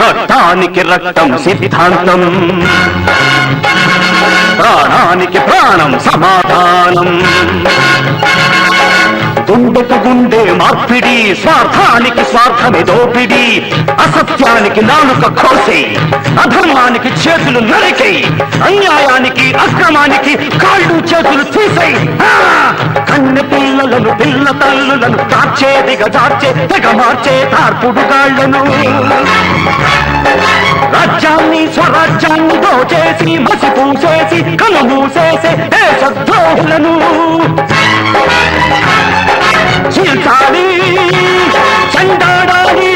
రక్తానికి రక్తం సిద్ధాంతం. ప్రాణానికి ప్రాణం సమాధానం. గుండెకు గుండె మార్పిడి స్వార్థానికి స్వార్థమే దోపిడి అసత్యానికి నాలుక కోసే అధర్మానికి చేతులు నరికై అన్యాయానికి అక్రమానికి కాళ్ళు చేతులు తీసేయి కన్న పిల్లలను పిల్ల తల్లులను తార్చేదిగా చార్చే తెగ మార్చే తార్పుడు కాళ్ళను రాజ్యాన్ని స్వరాజ్యాన్ని దోచేసి మసి పూసేసి కను మూసేసే దేశద్రోహులను. చీల్చాలి చండాడాలి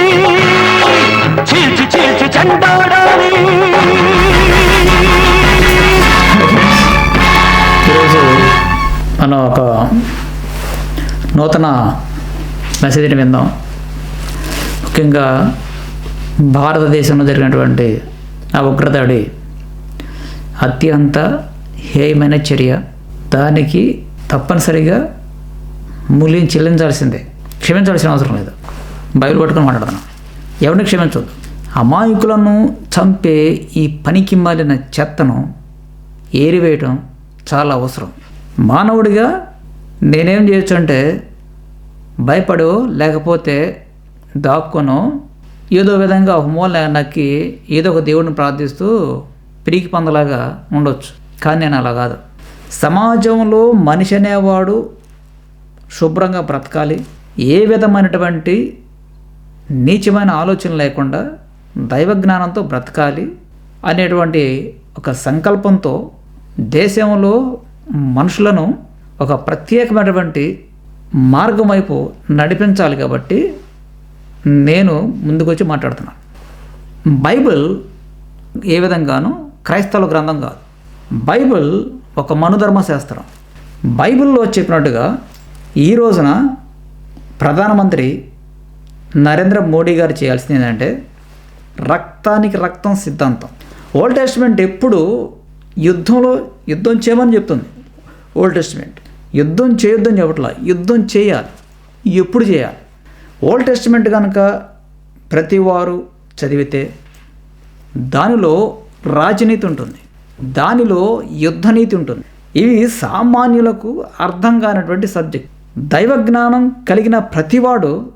చీల్చి చీల్చి చండాడాలి. ఈరోజు మనం ఒక నూతన మెసేజ్ని విందాం. ముఖ్యంగా భారతదేశంలో జరిగినటువంటి ఆ ఉగ్రదాడి అత్యంత హేయమైన చర్య. దానికి తప్పనిసరిగా మూల్యం చెల్లించాల్సిందే. క్షమించాల్సిన అవసరం లేదు. బైబిల్ పట్టుకొని మాట్లాడుతున్నాం. ఎవరిని క్షమించవద్దు అమాయకులను చంపే ఈ పనికి మాలిన చెత్తను ఏరివేయటం చాలా అవసరం. మానవుడిగా నేనేం చేయొచ్చు అంటే భయపడో లేకపోతే దాక్కును ఏదో విధంగా ఒక మూల నక్కి ఏదో ఒక దేవుడిని ప్రార్థిస్తూ పిరికి పందలాగా ఉండొచ్చు. కానీ నేను అలా కాదు. సమాజంలో మనిషి అనేవాడు శుభ్రంగా బ్రతకాలి. ఏ విధమైనటువంటి నీచమైన ఆలోచన లేకుండా దైవ జ్ఞానంతో బ్రతకాలి అనేటువంటి ఒక సంకల్పంతో దేశంలో మనుషులను ఒక ప్రత్యేకమైనటువంటి మార్గం వైపు నడిపించాలి కాబట్టి నేను ముందుకొచ్చి మాట్లాడుతున్నాను బైబిల్ ఏ విధంగానూ క్రైస్తవ గ్రంథం కాదు. బైబిల్ ఒక మనుధర్మ శాస్త్రం. బైబిల్లో చెప్పినట్టుగా ఈ రోజున ప్రధానమంత్రి నరేంద్ర మోడీ గారు చేయాల్సింది ఏంటంటే రక్తానికి రక్తం సిద్ధాంతం. ఓల్డ్ టెస్ట్మెంట్ ఎప్పుడు యుద్ధంలో యుద్ధం చేయమని చెప్తుంది. Old testament. యుద్ధం చేయొద్దని చెప్పట్లా. యుద్ధం చేయాలి. ఎప్పుడు చేయాలి? ఓల్డ్ టెస్ట్మెంట్ కనుక ప్రతి వారు చదివితే దానిలో రాజనీతి ఉంటుంది. దానిలో యుద్ధనీతి ఉంటుంది. ఇవి సామాన్యులకు అర్థం కానటువంటి సబ్జెక్ట్. దైవ జ్ఞానం కలిగిన ప్రతివాడు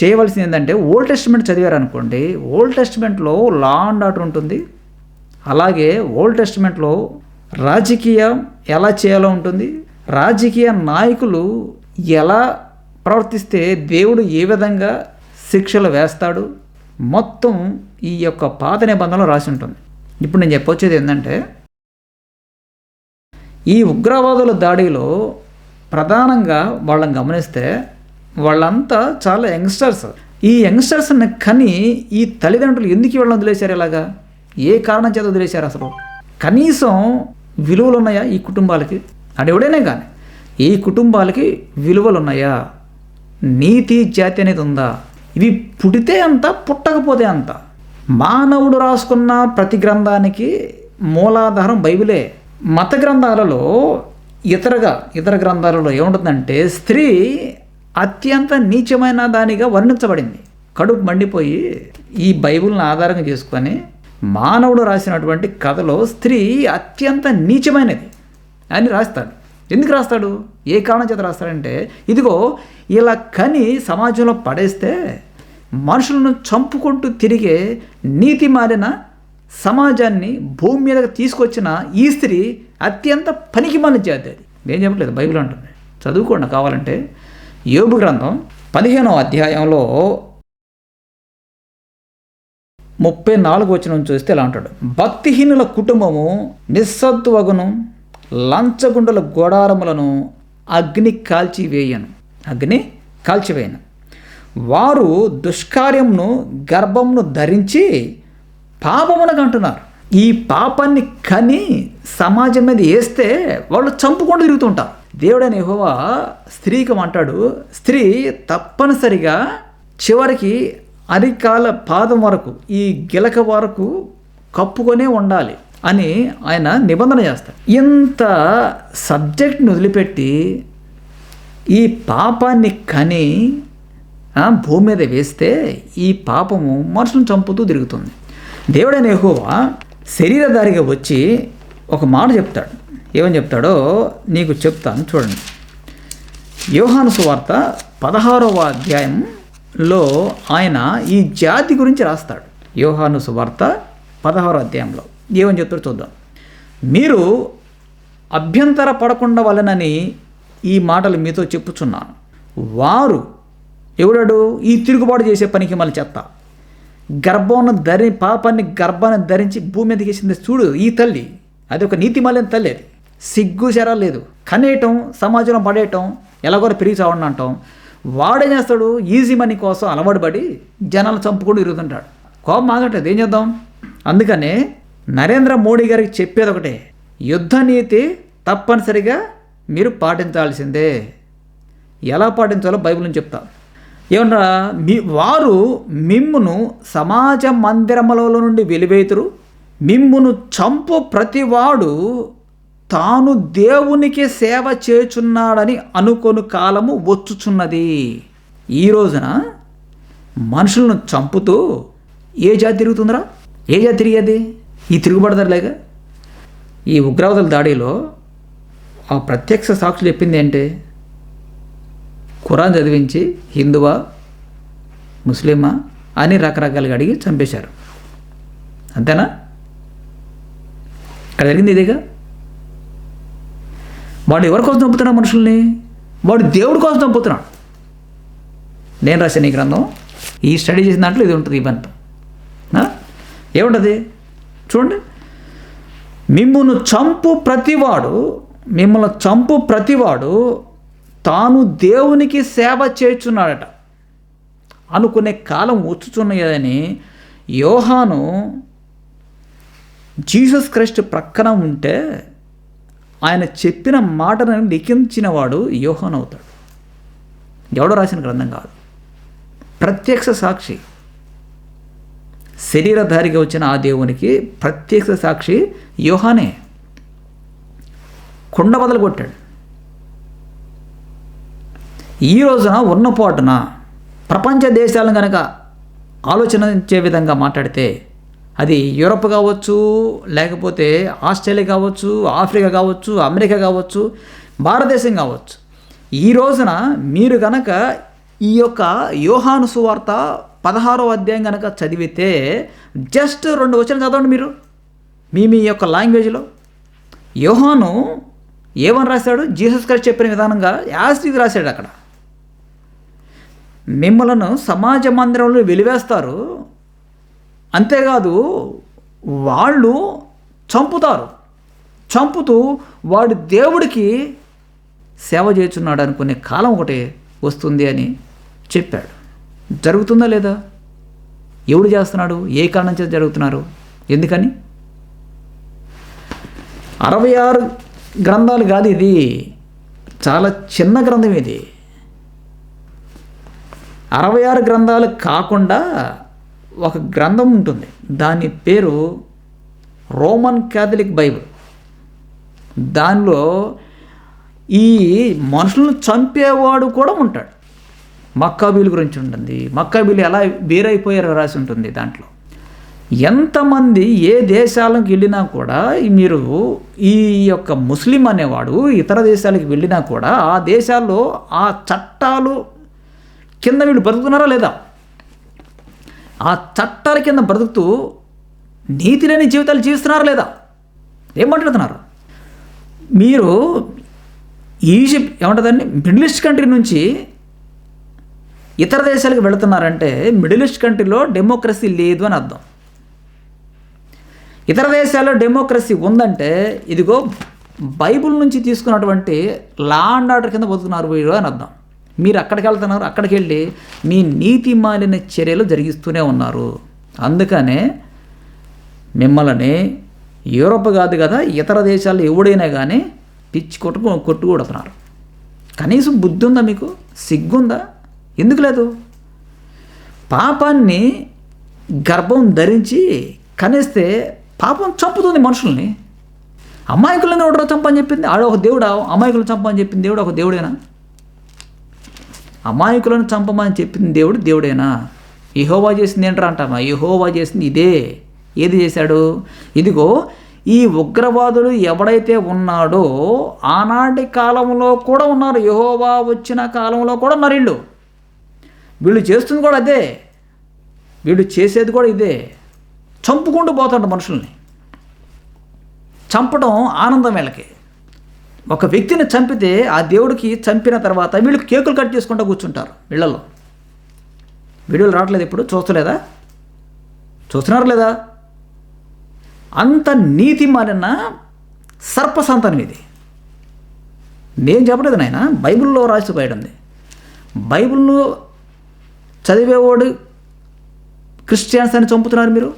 చేయవలసింది ఏంటంటే ఓల్డ్ టెస్ట్మెంట్ చదివారనుకోండి ఓల్డ్ టెస్ట్మెంట్లో లా అండ్ ఆర్డర్ ఉంటుంది. అలాగే ఓల్డ్ టెస్ట్మెంట్లో రాజకీయం ఎలా చేయాలో ఉంటుంది. రాజకీయ నాయకులు ఎలా ప్రవర్తిస్తే దేవుడు ఏ విధంగా శిక్షలు వేస్తాడు. మొత్తం ఈ యొక్క పాత నిబంధనలో రాసి ఉంటుంది. ఇప్పుడు నేను చెప్పొచ్చేది ఏంటంటే ఈ ఉగ్రవాదుల దాడిలో ప్రధానంగా వాళ్ళని గమనిస్తే వాళ్ళంతా చాలా యంగ్స్టర్స్. ఈ యంగ్స్టర్స్ని కని ఈ తల్లిదండ్రులు ఎందుకు వీళ్ళని వదిలేశారు ఇలాగా? ఏ కారణం చేత వదిలేశారు అసలు? కనీసం విలువలు ఉన్నాయా ఈ కుటుంబాలకి? అది ఎవడైనా కానీ ఈ కుటుంబాలకి విలువలు ఉన్నాయా? నీతి జాతి అనేది ఉందా? ఇవి పుడితే అంత పుట్టకపోతే అంత. మానవుడు రాసుకున్న ప్రతి గ్రంథానికి మూలాధారం బైబిలే. మత గ్రంథాలలో ఇతరగా ఇతర గ్రంథాలలో ఏముంటుందంటే స్త్రీ అత్యంత నీచమైన దానిగా వర్ణించబడింది. కడుపు మండిపోయి ఈ బైబిల్ని ఆధారంగా చేసుకొని మానవుడు రాసినటువంటి కథలో స్త్రీ అత్యంత నీచమైనది అని రాస్తాడు. ఎందుకు రాస్తాడు? ఏ కారణం చేత రాస్తాడంటే ఇదిగో ఇలా కని సమాజంలో పడేస్తే మనుషులను చంపుకుంటూ తిరిగే నీతి మారిన సమాజాన్ని భూమి మీదకి తీసుకొచ్చిన ఈ స్త్రీ అత్యంత పనికి మన జాతి అది. నేను చెప్పట్లేదు బైబిల్ అంటుంది. చదువుకోండి కావాలంటే. యోగు గ్రంథం పదిహేనవ అధ్యాయంలో ముప్పై నాలుగు వచ్చిన చూస్తే ఇలా అంటాడు. భక్తిహీనుల కుటుంబము నిస్సత్వగును లంచగుండల గోడారములను అగ్ని కాల్చివేయను. అగ్ని కాల్చివేయను. వారు దుష్కార్యమును గర్భమును ధరించి పాపమునకు అంటున్నారు ఈ పాపాన్ని కని సమాజం మీద వేస్తే వాళ్ళు చంపుకుంటూ తిరుగుతుంటారు. దేవుడని హోవా స్త్రీకి అంటాడు స్త్రీ తప్పనిసరిగా చివరికి అరికాల పాదం వరకు ఈ గిలక వరకు కప్పుకొనే ఉండాలి అని ఆయన నిబంధన చేస్తారు ఇంత సబ్జెక్ట్ని వదిలిపెట్టి ఈ పాపాన్ని కని భూమి మీద వేస్తే ఈ పాపము మనుషులను చంపుతూ తిరుగుతుంది. దేవుడైన యెహోవా శరీరధారిగా వచ్చి ఒక మాట చెప్తాడు. ఏమని చెప్తాడో నీకు చెప్తాను చూడండి. యోహాను సువార్త పదహారవ అధ్యాయంలో ఆయన ఈ జాతి గురించి రాస్తాడు. యోహాను సువార్త పదహారవ అధ్యాయంలో. ఏమని చెప్తాడు చూద్దాం. మీరు అభ్యంతర పడకుండా వలనని ఈ మాటలు మీతో చెప్పుచున్నాను. వారు ఎవడాడు? ఈ తిరుగుబాటు చేసే పనికి మళ్ళీ చెత్త గర్భంను ధరి పాపాన్ని గర్భాన్ని ధరించి భూమి మీదకి వేసింది చూడు ఈ తల్లి. అది ఒక నీతిమాలిన తల్లి అది. సిగ్గు శర లేదు. కనేయటం సమాజంలో పడేయటం ఎలాగో పెరిగి చావండి అంటాం. వాడే చేస్తాడు ఈజీ మనీ కోసం అలవాటు పడి జనాలు చంపుకుంటూ ఇరుగుతుంటాడు. కోపం ఆగట్లేదు. ఏం చేద్దాం? అందుకనే నరేంద్ర మోడీ గారికి చెప్పేది ఒకటే. యుద్ధ నీతి తప్పనిసరిగా మీరు పాటించాల్సిందే. ఎలా పాటించాలో బైబిల్ నుంచి చెప్తా. ఏమన్నా మీ వారు మిమ్మును సమాజ మందిరములలో నుండి వెలివేతురు. మిమ్మును చంపు ప్రతివాడు తాను దేవునికి సేవ చేచున్నాడని అనుకోని కాలము వచ్చుచున్నది. ఈ రోజున మనుషులను చంపుతూ ఏ జాతి తిరుగుతుందిరా? ఏ జాతి తిరిగేది? ఈ తిరుగుబడదలేగా ఈ ఉగ్రవాదుల దాడిలో ఆ ప్రత్యక్ష సాక్షులు చెప్పింది ఏంటి? ఖురాన్ చదివించి హిందువా ముస్లిమా అని రకరకాలుగా అడిగి చంపేశారు. అంతేనా? ఇక్కడ జరిగింది ఇదేగా? వాడు ఎవరి కోసం చంపుతున్నాడు మనుషుల్ని? వాడు దేవుడి కోసం చంపుతున్నాడు. నేను రాశాను ఈ గ్రంథం ఈ స్టడీ చేసిన దాంట్లో ఇది ఉంటుంది ఇవంతా ఏముంటుంది? చూడండి. మిమ్మల్ని చంపు ప్రతివాడు మిమ్మల్ని చంపు ప్రతివాడు తాను దేవునికి సేవ చేర్చున్నాడట అనుకునే కాలం వచ్చుచున్నదని యోహాను జీసస్ క్రైస్ట్ ప్రక్కన ఉంటే ఆయన చెప్పిన మాటను లిఖించిన వాడు యోహాన్ అవుతాడు. ఎవడో రాసిన గ్రంథం కాదు. ప్రత్యక్ష సాక్షి. శరీరధారిగా వచ్చిన ఆ దేవునికి ప్రత్యక్ష సాక్షి యోహానే. కొండ బదలు కొట్టాడు. ఈ రోజున ఉన్నపోటున ప్రపంచ దేశాలను కనుక ఆలోచించే విధంగా మాట్లాడితే అది యూరప్ కావచ్చు లేకపోతే ఆస్ట్రేలియా కావచ్చు ఆఫ్రికా కావచ్చు అమెరికా కావచ్చు భారతదేశం కావచ్చు. ఈ రోజున మీరు కనుక ఈ యొక్క యోహాను సువార్త పదహారో అధ్యాయం కనుక చదివితే జస్ట్ రెండు వచ్చిన చదవండి మీరు. మీ మీ యొక్క లాంగ్వేజ్లో. యోహాను ఏమని రాశాడు? జీసస్ క్రైస్ట్ చెప్పిన విధానంగా యాస్టీది రాశాడు అక్కడ. మిమ్మలను సమాజ మందిరంలో వెలివేస్తారు. అంతేకాదు వాళ్ళు చంపుతారు. చంపుతూ వాడి దేవుడికి సేవ చేస్తున్నాడు అనుకునే కాలం ఒకటి వస్తుంది అని చెప్పాడు. జరుగుతుందా లేదా? ఎవడు చేస్తున్నాడు? ఏ కారణం చేత జరుగుతున్నారు? ఎందుకని? అరవై ఆరు గ్రంథాలు కాదు ఇది. చాలా చిన్న గ్రంథం ఇది. అరవై ఆరు గ్రంథాలు కాకుండా ఒక గ్రంథం ఉంటుంది. దాని పేరు రోమన్ క్యాథలిక్ బైబిల్. దానిలో ఈ మనుషులను చంపేవాడు కూడా ఉంటాడు. మక్కాబీలు గురించి ఉంటుంది. మక్కాబీలు ఎలా వేరైపోయారో రాసి ఉంటుంది దాంట్లో. ఎంతమంది ఏ దేశాలకు వెళ్ళినా కూడా మీరు ఈ యొక్క ముస్లిం అనేవాడు ఇతర దేశాలకు వెళ్ళినా కూడా ఆ దేశాల్లో ఆ చట్టాలు కింద వీళ్ళు బ్రతుకుతున్నారా లేదా? ఆ చట్టాల కింద బ్రతుకుతూ నీతి లేని జీవితాలు జీవిస్తున్నారా లేదా? ఏం మాట్లాడుతున్నారు? మీరు ఈజిప్ట్ ఏమంటుందండి? మిడిల్ ఈస్ట్ కంట్రీ నుంచి ఇతర దేశాలకు వెళుతున్నారంటే మిడిల్ ఈస్ట్ కంట్రీలో డెమోక్రసీ లేదు అని అర్థం. ఇతర దేశాల్లో డెమోక్రసీ ఉందంటే ఇదిగో బైబుల్ నుంచి తీసుకున్నటువంటి లా అండ్ ఆర్డర్ కింద బతుకున్నారు వీరు అని అర్థం. మీరు అక్కడికి వెళ్తున్నారు అక్కడికి వెళ్ళి మీ నీతి మాలిన చర్యలు జరిగిస్తూనే ఉన్నారు. అందుకనే మిమ్మల్ని యూరోప్ కాదు కదా ఇతర దేశాల్లో ఎవడైనా కానీ పిచ్చి కొట్టుకు కొట్టుకూడుతున్నారు. కనీసం బుద్ధి ఉందా మీకు? సిగ్గుందా? ఎందుకు లేదు? పాపాన్ని గర్భం ధరించి కనిస్తే పాపం చంపుతుంది మనుషుల్ని. అమాయకులను ఎవడో చంపని చెప్పింది? ఆడ ఒక దేవుడా? అమాయకులను చంపని చెప్పింది దేవుడు? ఒక దేవుడేనా? అమాయకులను చంపమని చెప్పింది దేవుడు దేవుడేనా? యహోవా చేసింది ఏంట్రా అంటామా యహోవా చేసింది ఇదే. ఏది చేశాడు? ఇదిగో ఈ ఉగ్రవాదులు ఎవడైతే ఉన్నాడో ఆనాటి కాలంలో కూడా ఉన్నారు. యహోవా వచ్చిన కాలంలో కూడా ఉన్నారు వీళ్ళు. వీళ్ళు చేస్తుంది కూడా అదే. వీళ్ళు చేసేది కూడా ఇదే. చంపుకుంటూ పోతాడు మనుషుల్ని. చంపడం ఆనందం వీళ్ళకి. ఒక వ్యక్తిని చంపితే ఆ దేవుడికి చంపిన తర్వాత వీళ్ళు కేకులు కట్ చేసుకుంటూ కూర్చుంటారు వీళ్ళలో వీడియోలు రావట్లేదు ఇప్పుడు చూస్తలేదా? చూస్తున్నారు లేదా? అంత నీతి మారిన సర్పసంతానం ఇది. నేను చెప్పలేదు నాయన బైబిల్లో రాసిపోయాడు బైబిల్లో చదివేవాడు క్రిస్టియన్స్ అని చంపుతున్నారు మీరు?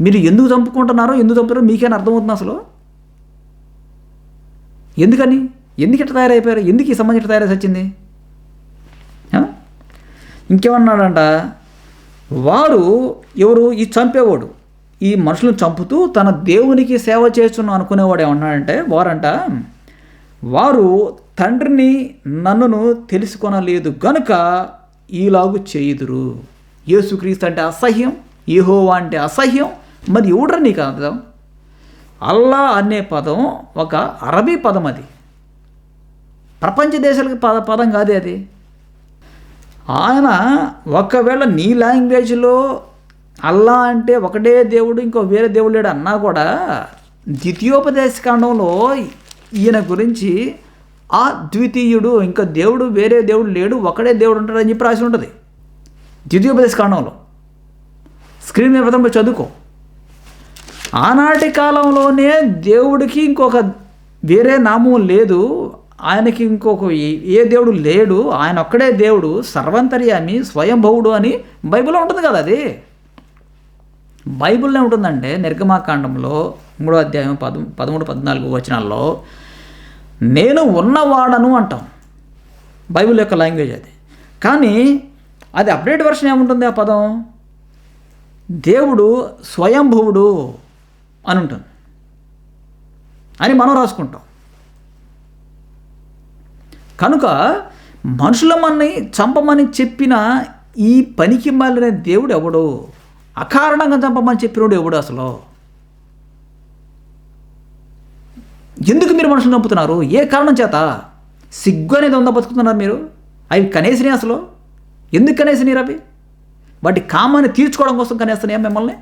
మీరు ఎందుకు చంపుకుంటున్నారో ఎందుకు చంపుతున్నారో మీకేనా అర్థమవుతుంది అసలు? ఎందుకని? ఎందుకు ఇట్లా తయారైపోయారు? ఎందుకు ఈ సంబంధం ఇట్లా తయారేసి వచ్చింది? ఇంకేమన్నాడంట? వారు ఎవరు? ఈ చంపేవాడు. ఈ మనుషులను చంపుతూ తన దేవునికి సేవ చేస్తున్నాం అనుకునేవాడు ఏమన్నాడంటే వారంట వారు తండ్రిని నన్నును తెలుసుకొనలేదు గనుక ఈలాగు చేయుదురు. యేసుక్రీస్తు అంటే అసహ్యం ఏహోవా అంటే అసహ్యం మరి ఎవడ్రా నీకు అర్థం? అల్లా అనే పదం ఒక అరబీ పదం అది. ప్రపంచ దేశాలకు పద పదం కాదే అది. ఆయన ఒకవేళ నీ లాంగ్వేజ్లో అల్లా అంటే ఒకటే దేవుడు ఇంకో వేరే దేవుడు లేడు అన్నా కూడా ద్వితీయోపదేశ కాండంలో ఈయన గురించి ఆ ద్వితీయుడు ఇంకా దేవుడు వేరే దేవుడు లేడు ఒకడే దేవుడు ఉంటాడని చెప్పి రాసి ఉంటుంది. ద్వితీయోపదేశ కాండంలో స్క్రీన్ మీద చదువుకో. ఆనాటి కాలంలోనే దేవుడికి ఇంకొక వేరే నామం లేదు. ఆయనకి ఇంకొక ఏ- దేవుడు లేడు. ఆయన ఒక్కడే దేవుడు సర్వంతర్యామి స్వయంభవుడు అని బైబిల్లో ఉంటుంది కదా అది. బైబిల్లో ఉంటుందంటే నిర్గమాకాండంలో మూడో అధ్యాయం పద పదమూడు పద్నాలుగు వచనాల్లో నేను ఉన్నవాడను అంటాం. బైబిల్ యొక్క లాంగ్వేజ్ అది. కానీ అది అప్డేట్ వర్షన్ ఏముంటుంది ఆ పదం? దేవుడు స్వయంభువుడు. అని ఉంటుంది అని మనం రాసుకుంటాం. కనుక మనుషుల మనని చంపమని చెప్పిన ఈ పనికి మాలిన దేవుడు ఎవడు? అకారణంగా చంపమని చెప్పినోడు ఎవడు అసలు? ఎందుకు మీరు మనుషులు చంపుతున్నారు? ఏ కారణం చేత? సిగ్గు అనేది ఉందా బతుకుతున్నారు మీరు? అవి కనేసినాయి అసలు? ఎందుకు కనేసినాయి అవి వాటి కామాన్ని తీర్చుకోవడం కోసం కనేస్తున్నాయా మిమ్మల్ని?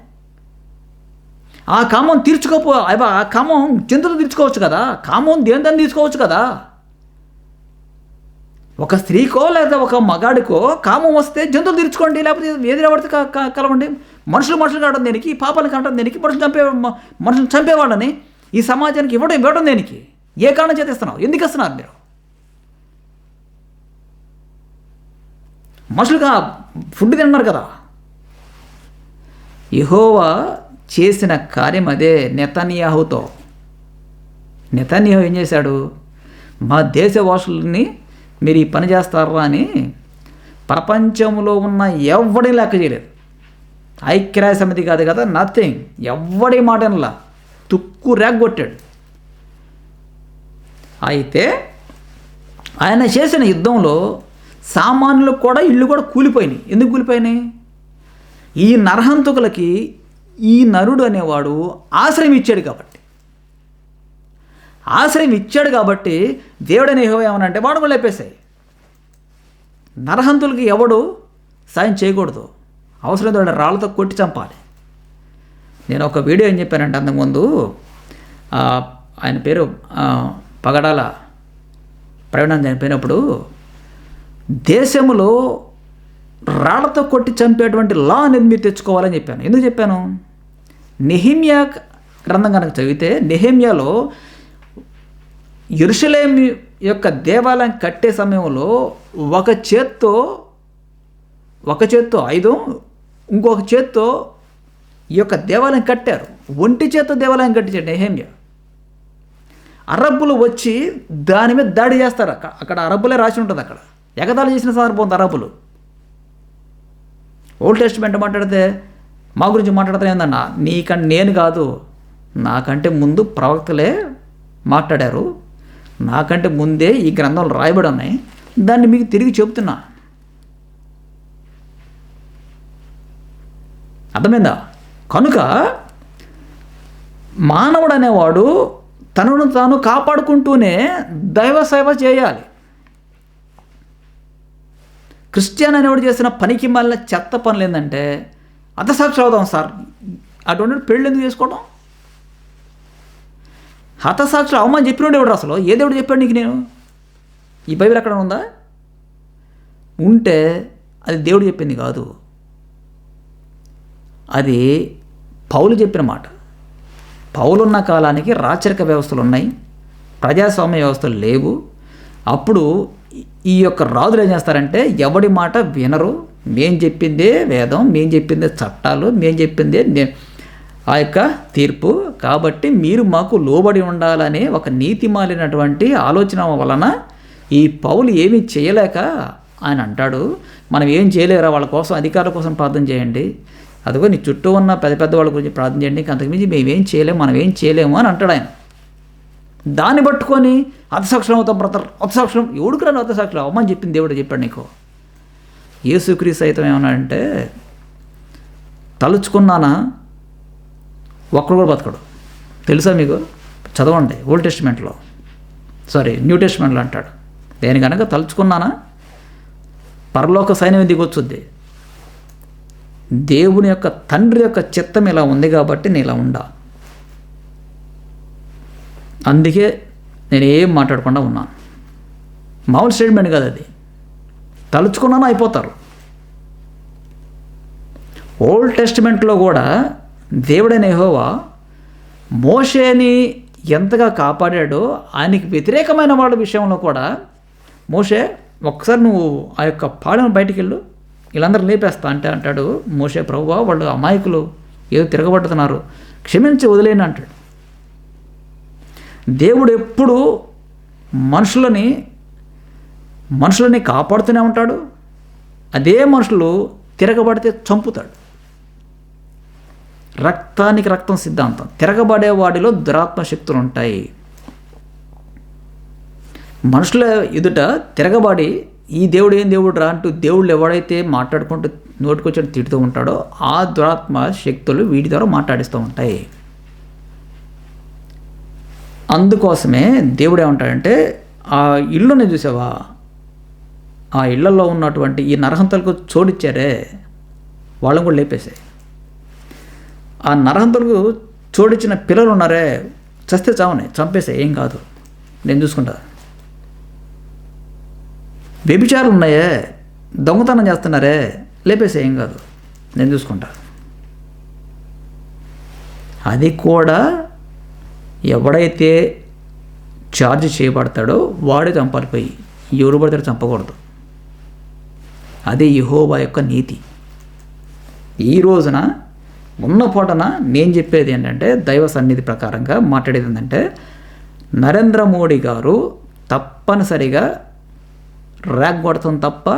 ఆ కామం తీర్చుకోపో ఆ కామం జంతువులు తీర్చుకోవచ్చు కదా కామం దేని తీసుకోవచ్చు కదా. ఒక స్త్రీకో లేదా ఒక మగాడికో కామం వస్తే జంతువులు తీర్చుకోండి లేకపోతే ఏది పడితే క- కలవండి. మనుషులు మనుషులు కావడం దేనికి? పాపాలకు అంటాం దేనికి? మనుషులు చంపే మనుషులు చంపేవాళ్ళని ఈ సమాజానికి ఇవ్వడం ఇవ్వడం దేనికి? ఏ కారణం చేత ఇస్తున్నావు? ఎందుకు ఇస్తున్నారు మీరు? మనుషులుగా ఫుడ్ తిన్నారు కదా. యహోవా చేసిన కార్యం అదే నెతన్యాహుతో. నెతన్యాహు ఏం చేశాడు? మా దేశవాసుల్ని మీరు ఈ పని చేస్తారా అని ప్రపంచంలో ఉన్న ఎవడి లెక్క చేయలేదు. ఐక్యరాయ సమితి కాదు కదా నథింగ్ ఎవడి మాటనలా తుక్కు రేగొట్టాడు. అయితే ఆయన చేసిన యుద్ధంలో సామాన్యులకు కూడా ఇల్లు కూడా కూలిపోయినాయి. ఎందుకు కూలిపోయినాయి? ఈ నరహంతకులకి ఈ నరుడు అనేవాడు ఆశ్రయం ఇచ్చాడు కాబట్టి. ఆశ్రయం ఇచ్చాడు కాబట్టి దేవుడు అనే ఏమనంటే వాడు కూడా లేపేశాయి నరహంతులకి ఎవడు సాయం చేయకూడదు. అవసరం వాడు రాళ్ళతో కొట్టి చంపాలి. నేను ఒక వీడియో ఏం చెప్పానంటే అంతకుముందు ఆయన పేరు పగడాల ప్రవీణం చనిపోయినప్పుడు దేశంలో రాళ్ళతో కొట్టి చంపేటువంటి లా అనేది తెచ్చుకోవాలని చెప్పాను. ఎందుకు చెప్పాను? నెహిమియా గ్రంథం కనుక చదివితే నెహిమియాలో ఎరుషలేం యొక్క దేవాలయం కట్టే సమయంలో ఒక చేత్తో ఒక చేత్తో ఐదు ఇంకొక చేత్తో ఈ యొక్క దేవాలయం కట్టారు. ఒంటి చేత్తో దేవాలయం కట్టించాడు నెహేమియా అరబ్బులు వచ్చి దాని మీద దాడి చేస్తారు అక్కడ అక్కడ అరబ్బులే రాసి ఉంటుంది అక్కడ. ఎగదాలు చేసిన సందర్భం ఉంది అరబ్బులు. ఓల్డ్ టెస్ట్మెంట్ మాట్లాడితే మా గురించి మాట్లాడితే ఏందన్నా? నీకంటే నేను కాదు. నాకంటే ముందు ప్రవక్తలే మాట్లాడారు. నాకంటే ముందే ఈ గ్రంథాలు రాయబడి ఉన్నాయి. దాన్ని మీకు తిరిగి చెబుతున్నా. అర్థమైందా? కనుక మానవుడు అనేవాడు తనను తాను కాపాడుకుంటూనే దైవ సేవ చేయాలి. క్రిస్టియన్ అనేవాడు చేసిన పనికి మళ్ళీ చెత్త పనులు ఏంటంటే హతసాక్షి అవుదాం సార్. అటువంటి పెళ్ళి ఎందుకు చేసుకోవడం హతసాక్షి అవమానం చెప్పినోడు ఎవడు అసలు? ఏ దేవుడు చెప్పాడు నీకు నేను? ఈ బైబిల్ ఎక్కడ ఉందా? ఉంటే అది దేవుడు చెప్పింది కాదు. అది పౌలు చెప్పిన మాట. పౌలున్న కాలానికి రాచరిక వ్యవస్థలు ఉన్నాయి. ప్రజాస్వామ్య వ్యవస్థలు లేవు. అప్పుడు ఈ- యొక్క రాజులు ఏం చేస్తారంటే ఎవడి మాట వినరు. మేం చెప్పిందే వేదం మేం చెప్పిందే చట్టాలు మేం చెప్పిందే ఆ యొక్క తీర్పు. కాబట్టి మీరు మాకు లోబడి ఉండాలనే ఒక నీతి మాలినటువంటి ఆలోచన వలన ఈ పౌలు ఏమీ చేయలేక ఆయన అంటాడు మనం ఏం చేయలేరా? వాళ్ళ కోసం అధికారుల కోసం ప్రార్థన చేయండి. అదిగో నీ చుట్టూ ఉన్న పెద్ద పెద్ద వాళ్ళ గురించి ప్రార్థన చేయండి. ఇంకా అంతకుమించి మేమేం చేయలేము మనం ఏం చేయలేము అని అంటాడు ఆయన. దాన్ని పట్టుకొని అర్థసాక్షరం అవుతాం బ్రతర్ అర్థసాక్షరం ఎవడికి రాను అర్థసాక్షరం అవ్వమని చెప్పింది దేవుడు చెప్పాడు నీకు. యేసుక్రీస్తు సైతం ఏమన్నాడంటే తలుచుకున్నానా? ఒక్కడు కూడా బతకడు. తెలుసా మీకు? చదవండి ఓల్డ్ టెస్ట్మెంట్లో. సారీ న్యూ టెస్ట్మెంట్లో అంటాడు. దేని కనుక తలుచుకున్నానా? పరలోక సైన్యం దిగొచ్చుద్ది దేవుని యొక్క తండ్రి యొక్క చిత్తం ఇలా ఉంది కాబట్టి నేను ఇలా ఉండా. అందుకే నేను ఏం మాట్లాడకుండా ఉన్నాను మామూలు స్టేట్మెంట్ కాదు అది. తలుచుకున్నాను అయిపోతారు. ఓల్డ్ టెస్టిమెంట్లో కూడా దేవుడైన యెహోవా మోషేని ఎంతగా కాపాడాడో ఆయనకి వ్యతిరేకమైన వాళ్ళ విషయంలో కూడా మోషే ఒకసారి నువ్వు ఆ యొక్క పాడను బయటికి వెళ్ళు వీళ్ళందరూ లేపేస్తా అంటే అంటాడు మోషే. ప్రభువా వాళ్ళు అమాయకులు. ఏదో తిరగబడుతున్నారు. క్షమించి వదిలేని అంటాడు. దేవుడు ఎప్పుడు మనుషులని మనుషులని కాపాడుతూనే ఉంటాడు అదే మనుషులు తిరగబడితే చంపుతాడు. రక్తానికి రక్తం సిద్ధాంతం. తిరగబడే వాడిలో దురాత్మ శక్తులు ఉంటాయి. మనుషుల ఎదుట తిరగబడి ఈ దేవుడు ఏం దేవుడు రా అంటూ దేవుళ్ళు ఎవడైతే మాట్లాడుకుంటూ నోటికొచ్చి తిడుతూ ఉంటాడో ఆ దురాత్మ శక్తులు వీటి ద్వారా మాట్లాడిస్తూ ఉంటాయి. అందుకోసమే దేవుడు ఏమంటాడంటే ఆ ఇల్లుని చూసావా? ఆ ఇళ్ళలో ఉన్నటువంటి ఈ నరహంతలకు చోడిచ్చారే వాళ్ళని కూడా లేపేసాయి ఆ నరహంతలకు చోడిచ్చిన పిల్లలు ఉన్నారే చస్తే చావని చంపేసే ఏం కాదు. నేను చూసుకుంటా. వ్యభిచారాలు ఉన్నాయే దొంగతనం చేస్తున్నారే లేపేసే ఏం కాదు. నేను చూసుకుంటా. అది కూడా ఎవడైతే ఛార్జ్ చేయబడతాడో వాడే చంపాలి. పోయి ఎవరు పడితే చంపకూడదు. అదే యహోవా యొక్క నీతి. ఈ రోజున ఉన్న పూటన నేను చెప్పేది ఏంటంటే దైవ సన్నిధి ప్రకారంగా మాట్లాడేది ఏంటంటే నరేంద్ర మోడీ గారు తప్పనిసరిగా ర్యాక్ కొడతాం తప్ప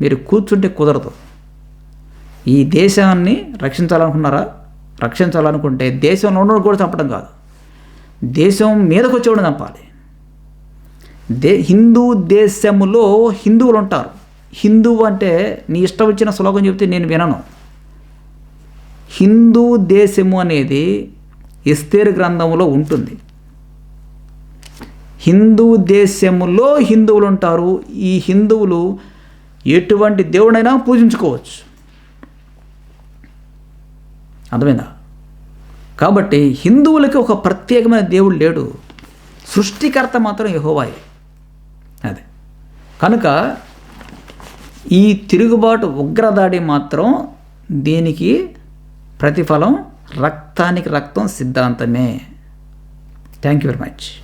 మీరు కూర్చుంటే కుదరదు. ఈ దేశాన్ని రక్షించాలనుకున్నారా? రక్షించాలనుకుంటే దేశంలో ఉన్నోడు కూడా చంపడం కాదు. దేశం మీదకు వచ్చేవాడు చంపాలి. దే హిందూ దేశములో హిందువులు ఉంటారు. హిందువు అంటే నీ ఇష్టం వచ్చిన శ్లోకం చెప్తే నేను వినను. హిందూ దేశము అనేది ఎస్తేరు గ్రంథంలో ఉంటుంది. హిందూ దేశములో హిందువులు ఉంటారు. ఈ హిందువులు ఎటువంటి దేవుడైనా పూజించుకోవచ్చు. అర్థమైందా? కాబట్టి హిందువులకి ఒక ప్రత్యేకమైన దేవుడు లేడు. సృష్టికర్త మాత్రం యహోవాయే. అదే. కనుక ఈ తిరుగుబాటు ఉగ్రదాడి మాత్రం దీనికి ప్రతిఫలం రక్తానికి రక్తం సిద్ధాంతమే. Thank you very much